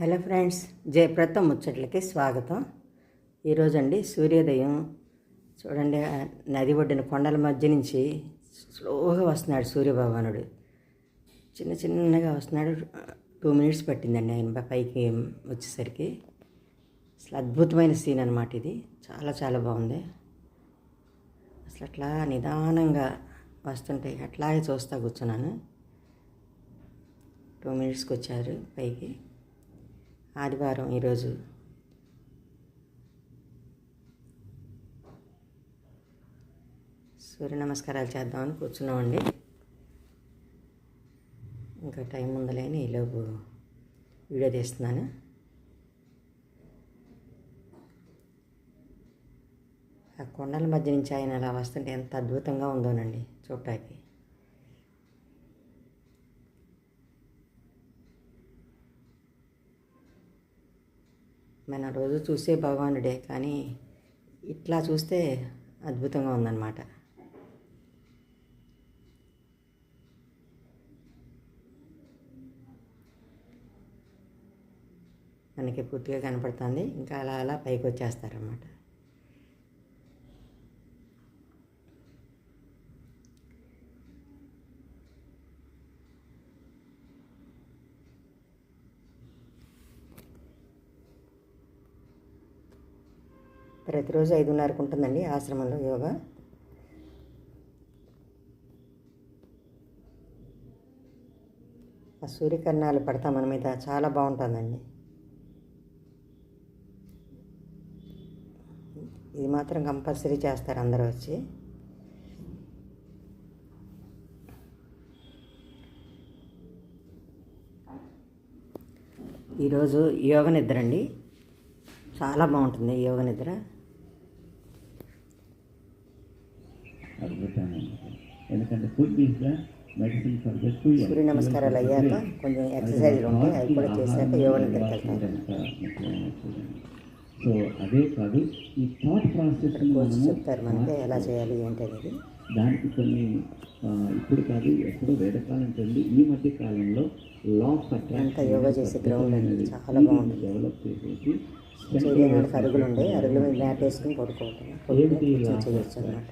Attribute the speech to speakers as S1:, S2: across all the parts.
S1: Hello friends జయప్రత ముచ్చట్లకి స్వాగతం. ఈరోజండి సూర్యోదయం. చూడండి నది ఒడ్డిన కొండల మధ్య నుంచి స్లోగా వస్తున్నాడు సూర్యభగవానుడు. చిన్న చిన్నగా వస్తున్నాడు. టూ మినిట్స్ పట్టిందండి ఆయన పైకి వచ్చేసరికి. అసలు అద్భుతమైన సీన్ అనమాట ఇది. చాలా చాలా బాగుంది. అసలు అట్లా నిదానంగా వస్తుంటే అట్లాగే చూస్తా కూర్చున్నాను. టూ మినిట్స్కి వచ్చారు పైకి. ఆదివారం ఈరోజు. సూర్య నమస్కారాలు చేద్దామని కూర్చున్నామండి. ఇంకా టైం ఉందలేని ఈలోపు వీడియో తీస్తున్నాను. ఆ కొండల మధ్య నుంచి ఆయన అలా వస్తుంటే ఎంత అద్భుతంగా ఉందోనండి చూడటానికి. మనం రోజు చూసే భగవానుడే కానీ ఇట్లా చూస్తే అద్భుతంగా ఉందన్నమాట. మనకి పూర్తిగా కనపడుతుంది. ఇంకా అలా అలా పైకి వచ్చేస్తారన్నమాట ప్రతిరోజు ఐదున్నరకు ఉంటుందండి ఆశ్రమంలో యోగా. ఆ సూర్యకిరణాలు పడతా మన మీద చాలా బాగుంటుందండి. ఇది మాత్రం కంపల్సరీ చేస్తారు అందరూ వచ్చి. ఈరోజు యోగ నిద్ర అండి. చాలా బాగుంటుంది యోగ నిద్ర.
S2: ఎందుకంటే food is the medicine for the
S1: Surya నమస్కారాలు అయ్యాక కొంచెం ఎక్సర్సైజ్లు ఉంటాయి అవి కూడా చేశాక యోగ
S2: సో అదే కాదు ఈ థాట్ ప్రాసెస్
S1: చెప్తారు మనకి ఎలా చేయాలి ఏంటి అనేది.
S2: దానికి కొన్ని ఇప్పుడు కాదు ఎప్పుడో వేదకాలం నుండి ఈ మధ్య కాలంలో లా ఆఫ్
S1: యోగా చేసే గ్రౌండ్ అండి చాలా బాగుంటుంది
S2: డెవలప్ చేసేసి
S1: చేయడానికి అరుగులు ఉండే అరుగుల మీద మ్యాట్ వేసుకుని పడుకోవటం చేయొచ్చు అనమాట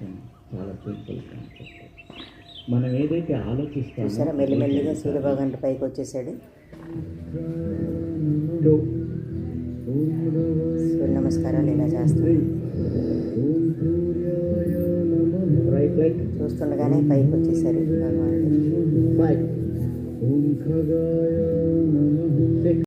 S2: చాలా సింపుల్ కాన్సెప్ట్ మనం ఏదైతే ఆలోచిస్తామో
S1: చూసారా? మెల్లిమెల్లిగా సూర్యభగవానుడి పైకి వచ్చేసాడు. సూర్య నమస్కారాలు ఇలా
S2: రైట్
S1: చూస్తుండగానే పైకి వచ్చేసారు భగవానుడు.
S2: ఫైవ్